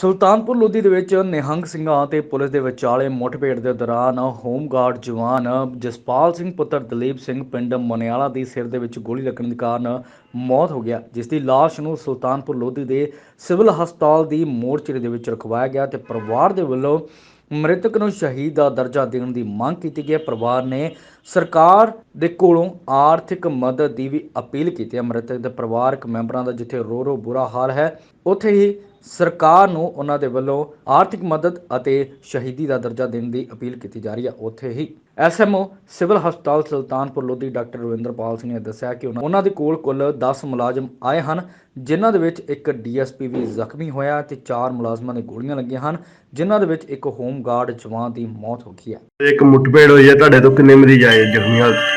ਸੁਲਤਾਨਪੁਰ ਲੋਧੀ ਦੇ ਵਿੱਚ ਨਿਹੰਗ ਸਿੰਘਾਂ ਤੇ ਪੁਲਿਸ ਦੇ ਵਿਚਾਲੇ ਮੁੱਠਭੇੜ ਦੇ ਦੌਰਾਨ ਹੋਮਗਾਰਡ ਜਵਾਨ ਜਸਪਾਲ ਸਿੰਘ ਪੁੱਤਰ ਦਲੀਪ ਸਿੰਘ ਪਿੰਡ ਮਨਿਆਲਾ ਦੀ ਸਿਰ ਦੇ ਵਿੱਚ ਗੋਲੀ ਲੱਗਣ ਦੇ ਕਾਰਨ ਮੌਤ ਹੋ ਗਿਆ, ਜਿਸ ਦੀ ਲਾਸ਼ ਨੂੰ ਸੁਲਤਾਨਪੁਰ ਲੋਧੀ ਦੇ ਸਿਵਲ ਹਸਪਤਾਲ ਦੀ ਮੋਰਚਰੀ ਦੇ ਵਿੱਚ ਰਖਵਾਇਆ ਗਿਆ ਤੇ ਪਰਿਵਾਰ ਦੇ ਵੱਲੋਂ ਮ੍ਰਿਤਕ ਨੂੰ ਸ਼ਹੀਦ ਦਾ ਦਰਜਾ ਦੇਣ ਦੀ ਮੰਗ ਕੀਤੀ ਗਈ। ਹੈ ਪਰਿਵਾਰ ਨੇ ਸਰਕਾਰ ਦੇ ਕੋਲੋਂ ਆਰਥਿਕ ਮਦਦ ਦੀ ਵੀ ਅਪੀਲ ਕੀਤੀ ਹੈ। ਮ੍ਰਿਤਕ ਦੇ ਪਰਿਵਾਰਕ ਮੈਂਬਰਾਂ ਦਾ ਜਿੱਥੇ ਰੋ ਰੋ ਬੁਰਾ ਹਾਲ ਹੈ, ਉੱਥੇ ਹੀ ਸਰਕਾਰ ਨੂੰ ਉਹਨਾਂ ਦੇ ਵੱਲੋਂ ਆਰਥਿਕ ਮਦਦ ਅਤੇ ਸ਼ਹੀਦੀ ਦਾ ਦਰਜਾ ਦੇਣ ਦੀ ਅਪੀਲ ਕੀਤੀ ਜਾ ਰਹੀ ਹੈ ਉੱਥੇ ਹੀ ਐਸਐਮਓ ਸਿਵਲ ਹਸਪਤਾਲ ਸੁਲਤਾਨਪੁਰ ਲੋਧੀ ਡਾਕਟਰ ਰਵਿੰਦਰਪਾਲ ਸਿੰਘ ਨੇ ਦੱਸਿਆ ਕਿ ਉਹਨਾਂ ਦੇ ਕੋਲ ਕੁੱਲ 10 ਮੁਲਾਜ਼ਮ ਆਏ ਹਨ ਜਿਨ੍ਹਾਂ ਦੇ ਵਿੱਚ ਇੱਕ ਡੀਐਸਪੀ ਵੀ ਜ਼ਖਮੀ ਹੋਇਆ ਤੇ 4 ਮੁਲਾਜ਼ਮਾਂ ਦੇ ਗੋਲੀਆਂ ਲੱਗੀਆਂ ਹਨ ਜਿਨ੍ਹਾਂ ਦੇ ਵਿੱਚ ਇੱਕ ਹੋਮਗਾਰਡ ਜਵਾਨ ਦੀ ਮੌਤ ਹੋ ਗਈ ਹੈ। ਇੱਕ ਮੁੱਠਭੇੜ ਹੋਈ ਹੈ ਤੁਹਾਡੇ ਤੋਂ ਕਿੰਨੇ ਮਰੀਜ਼ ਆਏ ਜ਼ਖਮੀ ਹਾਲਤ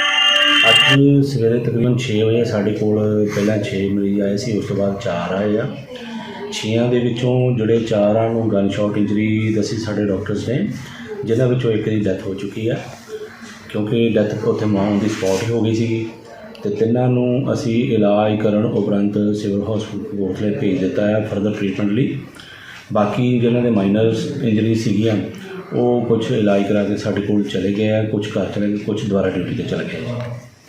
ਅੱਜ ਸਵੇਰੇ ਤਕਰੀਬਨ 6 ਵਜੇ ਸਾਡੇ ਕੋਲ ਪਹਿਲਾਂ 6 ਮਰੀਜ਼ ਆਏ ਸੀ ਉਸ ਤੋਂ ਬਾਅਦ 4 ਆਏ ਆ। 6 ਦੇ ਵਿੱਚੋਂ ਜਿਹੜੇ ਚਾਰਾਂ ਨੂੰ ਗਨ ਸ਼ਾਟ ਇੰਜਰੀ ਦੱਸੀ ਸਾਡੇ ਡਾਕਟਰਸ ਨੇ ਜਿਨ੍ਹਾਂ ਵਿੱਚੋਂ ਇੱਕ ਦੀ ਡੈਥ ਹੋ ਚੁੱਕੀ ਆ। ਕਿਉਂਕਿ ਡੈਥ ਉੱਥੇ ਮਾਂ ਦੀ ਸਪੌਟ ਹੀ ਹੋ ਗਈ ਸੀਗੀ ਤੇ ਤਿੰਨਾਂ ਨੂੰ ਅਸੀਂ ਇਲਾਜ ਕਰਨ ਉਪਰੰਤ ਸਿਵਲ ਹਸਪੀਟਲ ਕੋਟਲੇ ਭੇਜ ਦਿੱਤਾ ਹੈ ਫਰਦਰ ਟ੍ਰੀਟਮੈਂਟ ਲਈ। ਬਾਕੀ ਜਿਹਨਾਂ ਦੇ ਮਾਈਨਰਸ ਇੰਜਰੀ ਸੀਗੀਆਂ, ਉਹ ਕੁਝ ਇਲਾਜ ਕਰਾ ਕੇ ਸਾਡੇ ਕੋਲ ਚਲੇ ਗਏ ਆ ਕੁਝ ਘਰ ਚਲੇ ਗਏ ਕੁਝ ਦੁਬਾਰਾ ਡਿਊਟੀ ਤੇ ਚਲੇ ਗਏ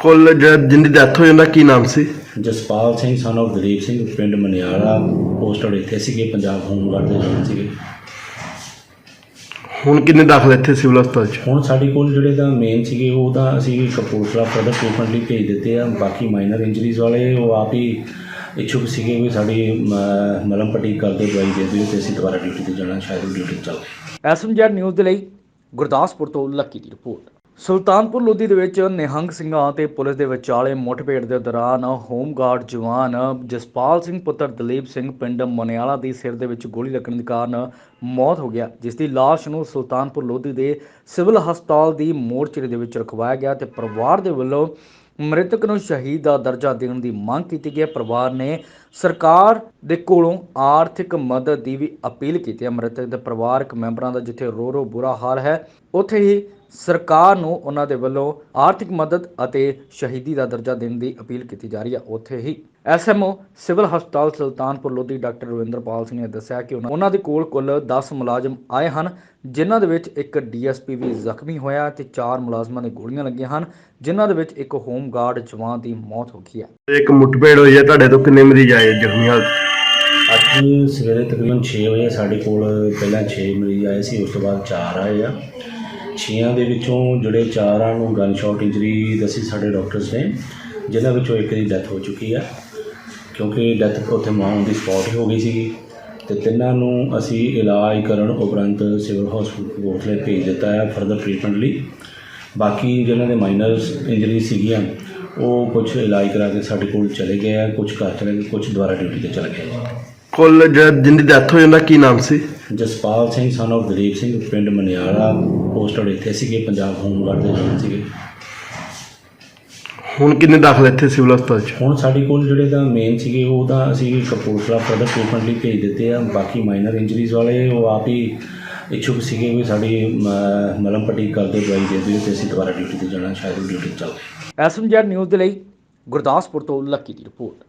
ਕੁੱਲ ਜਿਹੜਾ ਜਿੰਦੀ ਡੈਥ ਹੋਈ ਉਹਦਾ ਕੀ ਨਾਮ ਸੀ? ਜਸਪਾਲ ਸਿੰਘ son of ਦਲੀਪ ਸਿੰਘ ਪਿੰਡ ਮਨਿਆਲਾ ਪੋਸਟਡ ਇੱਥੇ ਸੀਗੇ ਪੰਜਾਬ ਹੋਮਗਾਰਡ ਦੇ ਜਵਾਨ ਸੀਗੇ। ਹੁਣ ਕਿੰਨੇ ਦਾਖਲ ਇੱਥੇ ਸਿਵਲ ਹਸਪਤਾਲ 'ਚ? ਹੁਣ ਸਾਡੇ ਕੋਲ ਜਿਹੜੇ ਤਾਂ ਮੇਨ ਸੀਗੇ ਉਹ ਤਾਂ ਅਸੀਂ ਕਪੂਰਥਲਾ ਫਰਦਰ ਟ੍ਰੀਟਮੈਂਟ ਲਈ ਭੇਜ ਦਿੱਤੇ ਆ। ਬਾਕੀ ਮਾਈਨਰ ਇੰਜਰੀਜ਼ ਵਾਲੇ ਉਹ ਆਪ ਹੀ ਇੱਛੁਕ ਸੀਗੇ ਵੀ ਸਾਡੀ ਮ- ਮਲਮ ਪੱਟੀ ਕਰਦੇ ਦਵਾਈ ਦੇ ਦਿਓ ਤੇ ਅਸੀਂ ਦੁਬਾਰਾ ਡਿਊਟੀ ਤੇ ਜਾਣਾ ਸ਼ਾਇਦ ਡਿਊਟੀ ਤੇ ਚੱਲ ਐਸਐਮਜੈਡ ਨਿਊਜ਼ ਦੇ ਲਈ ਗੁਰਦਾਸਪੁਰ ਤੋਂ ਲੱਕੀ ਦੀ ਰਿਪੋਰਟ। ਸੁਲਤਾਨਪੁਰ ਲੋਧੀ ਦੇ ਵਿੱਚ ਨਿਹੰਗ ਸਿੰਘਾਂ ਤੇ ਪੁਲਿਸ ਦੇ ਵਿਚਾਲੇ ਮੁੱਠਭੇੜ ਦੇ ਦੌਰਾਨ ਹੋਮਗਾਰਡ ਜਵਾਨ ਜਸਪਾਲ ਸਿੰਘ ਪੁੱਤਰ ਦਲੀਪ ਸਿੰਘ ਪਿੰਡ ਮਨਿਆਲਾ ਦੀ ਸਿਰ ਦੇ ਵਿੱਚ ਗੋਲੀ ਲੱਗਣ ਦੇ ਕਾਰਨ ਮੌਤ ਹੋ ਗਿਆ, ਜਿਸ ਦੀ ਲਾਸ਼ ਨੂੰ ਸੁਲਤਾਨਪੁਰ ਲੋਧੀ ਦੇ ਸਿਵਲ ਹਸਪਤਾਲ ਦੀ ਮੋਰਚਰੀ ਦੇ ਵਿੱਚ ਰਖਵਾਇਆ ਗਿਆ ਤੇ ਪਰਿਵਾਰ ਦੇ ਵੱਲੋਂ ਮ੍ਰਿਤਕ ਨੂੰ ਸ਼ਹੀਦ ਦਾ ਦਰਜਾ ਦੇਣ ਦੀ ਮੰਗ ਕੀਤੀ ਗਈ। ਹੈ ਪਰਿਵਾਰ ਨੇ ਸਰਕਾਰ ਦੇ ਕੋਲੋਂ ਆਰਥਿਕ ਮਦਦ ਦੀ ਵੀ ਅਪੀਲ ਕੀਤੀ ਹੈ। ਮ੍ਰਿਤਕ ਦੇ ਪਰਿਵਾਰਕ ਮੈਂਬਰਾਂ ਦਾ ਜਿੱਥੇ ਰੋ ਰੋ ਬੁਰਾ ਹਾਲ ਹੈ, ਉੱਥੇ ਹੀ ਸਰਕਾਰ ਨੂੰ ਉਹਨਾਂ ਦੇ ਵੱਲੋਂ ਆਰਥਿਕ ਮਦਦ ਅਤੇ ਸ਼ਹੀਦੀ ਦਾ ਦਰਜਾ ਦੇਣ ਦੀ ਅਪੀਲ ਕੀਤੀ ਜਾ ਰਹੀ ਹੈ। ਉੱਥੇ ਹੀ ਐਸਐਮਓ ਸਿਵਲ ਹਸਪਤਾਲ ਸੁਲਤਾਨਪੁਰ ਲੋਧੀ ਡਾਕਟਰ ਰਵਿੰਦਰਪਾਲ ਸਿੰਘ ਨੇ ਦੱਸਿਆ ਕਿ ਉਹਨਾਂ ਦੇ ਕੋਲ ਕੁੱਲ 10 ਮੁਲਾਜ਼ਮ ਆਏ ਹਨ ਜਿਨ੍ਹਾਂ ਦੇ ਵਿੱਚ ਇੱਕ ਡੀਐਸਪੀ ਵੀ ਜ਼ਖਮੀ ਹੋਇਆ ਤੇ 4 ਮੁਲਾਜ਼ਮਾਂ ਦੇ ਗੋਲੀਆਂ ਲੱਗੀਆਂ ਹਨ ਜਿਨ੍ਹਾਂ ਦੇ ਵਿੱਚ ਇੱਕ ਹੋਮਗਾਰਡ ਜਵਾਨ ਦੀ ਮੌਤ ਹੋ ਗਈ ਹੈ। ਇੱਕ ਮੁੱਠਭੇੜ ਹੋਈ ਹੈ ਤੁਹਾਡੇ ਤੋਂ ਕਿੰਨੇ ਮਰੀਜ਼ ਆਏ ਜ਼ਖਮੀ ਹਾਲਤ? ਅੱਜ ਸਵੇਰੇ ਤਕਰੀਬਨ 6 ਵਜੇ ਸਾਡੇ ਕੋਲ ਪਹਿਲਾਂ 6 ਮਰੀਜ਼ ਆਏ ਸੀ ਉਸ ਤੋਂ ਬਾਅਦ 4 ਆਏ ਆ। 6 ਦੇ ਵਿੱਚੋਂ ਜਿਹੜੇ ਚਾਰਾਂ ਨੂੰ ਗਨ ਸ਼ਾਟ ਇੰਜਰੀ ਦੱਸੀ ਸਾਡੇ ਡਾਕਟਰਸ ਨੇ ਜਿਨ੍ਹਾਂ ਵਿੱਚੋਂ ਇੱਕ ਦੀ ਡੈਥ ਹੋ ਚੁੱਕੀ ਹੈ ਕਿਉਂਕਿ ਡੈਥ ਉੱਥੇ ਮਾਂ ਦੀ ਸਪੌਟ ਹੀ ਹੋ ਗਈ ਸੀਗੀ ਤੇ ਤਿੰਨਾਂ ਨੂੰ ਅਸੀਂ ਇਲਾਜ ਕਰਨ ਉਪਰੰਤ ਸਿਵਲ ਹਸਪੀਟਲ ਕੋਟਲੇ ਭੇਜ ਦਿੱਤਾ ਹੈ ਫਰਦਰ ਟ੍ਰੀਟਮੈਂਟ ਲਈ। ਬਾਕੀ ਜਿਹਨਾਂ ਦੇ ਮਾਈਨਰਸ ਇੰਜਰੀ ਸੀਗੀਆਂ, ਉਹ ਕੁਝ ਇਲਾਜ ਕਰਾ ਕੇ ਸਾਡੇ ਕੋਲ ਚਲੇ ਗਏ ਆ ਕੁਝ ਘਰ ਚਲੇ ਗਏ ਕੁਝ ਦੁਬਾਰਾ ਡਿਊਟੀ ਤੇ ਚਲੇ ਗਏ ਕੁੱਲ ਜਿਹੜਾ ਜਿੰਦੀ ਡੈਥ ਹੋਈ ਉਹਦਾ ਕੀ ਨਾਮ ਸੀ? ਜਸਪਾਲ ਸਿੰਘ son of ਦਲੀਪ ਸਿੰਘ ਪਿੰਡ ਮਨਿਆਲਾ ਪੋਸਟਡ ਇੱਥੇ ਸੀਗੇ ਪੰਜਾਬ ਹੋਮਗਾਰਡ ਦੇ ਜਵਾਨ ਸੀਗੇ। ਹੁਣ ਕਿੰਨੇ ਦਾਖਲ ਇੱਥੇ ਸਿਵਲ ਹਸਪਤਾਲ 'ਚ? ਹੁਣ ਸਾਡੇ ਕੋਲ ਜਿਹੜੇ ਤਾਂ ਮੇਨ ਸੀਗੇ ਉਹ ਤਾਂ ਅਸੀਂ ਕਪੂਰਥਲਾ ਫਰਦਰ ਟ੍ਰੀਟਮੈਂਟ ਲਈ ਭੇਜ ਦਿੱਤੇ ਆ। ਬਾਕੀ ਮਾਈਨਰ ਇੰਜਰੀਜ਼ ਵਾਲੇ ਉਹ ਆਪ ਹੀ ਇੱਛੁਕ ਸੀਗੇ ਵੀ ਸਾਡੀ ਮਲਮ ਪੱਟੀ ਕਰਦੇ ਦਵਾਈ ਦੇ ਦਿਓ ਤੇ ਅਸੀਂ ਦੁਬਾਰਾ ਡਿਊਟੀ ਤੇ ਜਾਣਾ ਸ਼ਾਇਦ ਡਿਊਟੀ ਤੇ ਚੱਲ ਗਏ ਐਸਐਮਜੈਡ ਨਿਊਜ਼ ਦੇ ਲਈ ਗੁਰਦਾਸਪੁਰ ਤੋਂ ਲੱਕੀ ਦੀ ਰਿਪੋਰਟ।